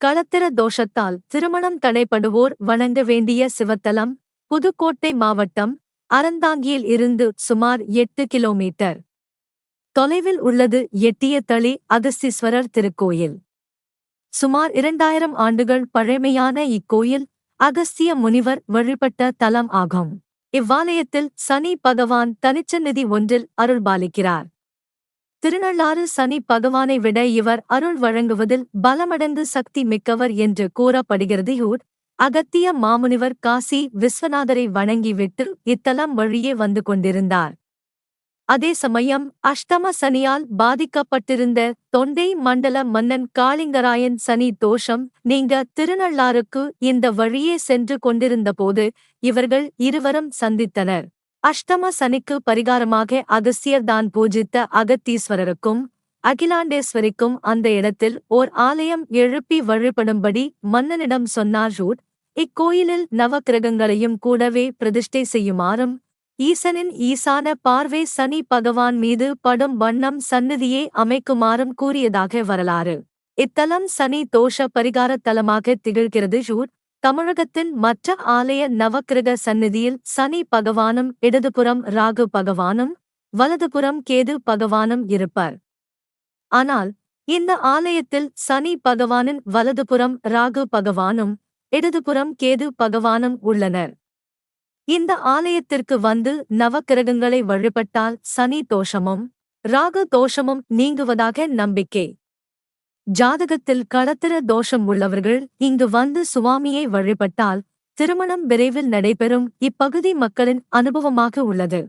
களத்திர தோஷத்தால் திருமணம் தடைப்படுவோர் வணங்க வேண்டிய சிவத்தலம் புதுக்கோட்டை மாவட்டம் அறந்தாங்கியில் இருந்து சுமார் எட்டு கிலோமீட்டர். தொலைவில் உள்ளது எட்டிய தளி அகஸ்தீஸ்வரர் திருக்கோயில். சுமார் இரண்டாயிரம் ஆண்டுகள் பழமையான இக்கோயில் அகஸ்திய முனிவர் வழிபட்ட தலம் ஆகும். இவ்வாலயத்தில் சனி பகவான் தனிச்சநிதி ஒன்றில் அருள்பாலிக்கிறார். திருநள்ளாறு சனி பகவானை விட இவர் அருள் வழங்குவதில் பலமடைந்து சக்தி மிக்கவர் என்று கூறப்படுகிறது. யூர் அகத்திய மாமுனிவர் காசி விஸ்வநாதரை வணங்கிவிட்டு இத்தலம் வழியே வந்து கொண்டிருந்தார். அதே சமயம் அஷ்டம சனியால் பாதிக்கப்பட்டிருந்த தொண்டை மண்டல மன்னன் காளிங்கராயன் சனி தோஷம் நீங்க திருநள்ளாறுக்கு இந்த வழியே சென்று கொண்டிருந்தபோது இவர்கள் இருவரும் சந்தித்தனர். அஷ்டம சனிக்கு பரிகாரமாக அகஸ்தியர் தான் பூஜித்த அகத்தீஸ்வரருக்கும் அகிலாண்டேஸ்வரிக்கும் அந்த இடத்தில் ஓர் ஆலயம் எழுப்பி வழிபடும்படி மன்னனிடம் சொன்னார் ரூட் இக்கோயிலில் நவக்கிரகங்களையும் கூடவே பிரதிஷ்டை செய்யுமாறும் ஈசனின் ஈசான பார்வை சனி பகவான் மீது படும் வண்ணம் சந்நிதியை அமைக்குமாறும் கூறியதாக வரலாறு. இத்தலம் சனி தோஷ பரிகார தலமாக திகழ்கிறது ஜூர் தமிழகத்தின் மற்ற ஆலய நவக்கிரக சந்நிதியில் சனி பகவானும் இடதுபுறம் ராகு பகவானும் வலதுபுறம் கேது பகவானும் இருப்பார். ஆனால் இந்த ஆலயத்தில் சனி பகவானின் வலதுபுறம் ராகு பகவானும் இடதுபுறம் கேது பகவானும் உள்ளனர். இந்த ஆலயத்திற்கு வந்து நவக்கிரகங்களை வழிபட்டால் சனி தோஷமும் ராகு தோஷமும் நீங்குவதாக நம்பிக்கை. ஜாதகத்தில் கடத்திர தோஷம் உள்ளவர்கள் இங்கு வந்து சுவாமியை வழிபட்டால் திருமணம் விரைவில் நடைபெறும். இப்பகுதி மக்களின் அனுபவமாக உள்ளது.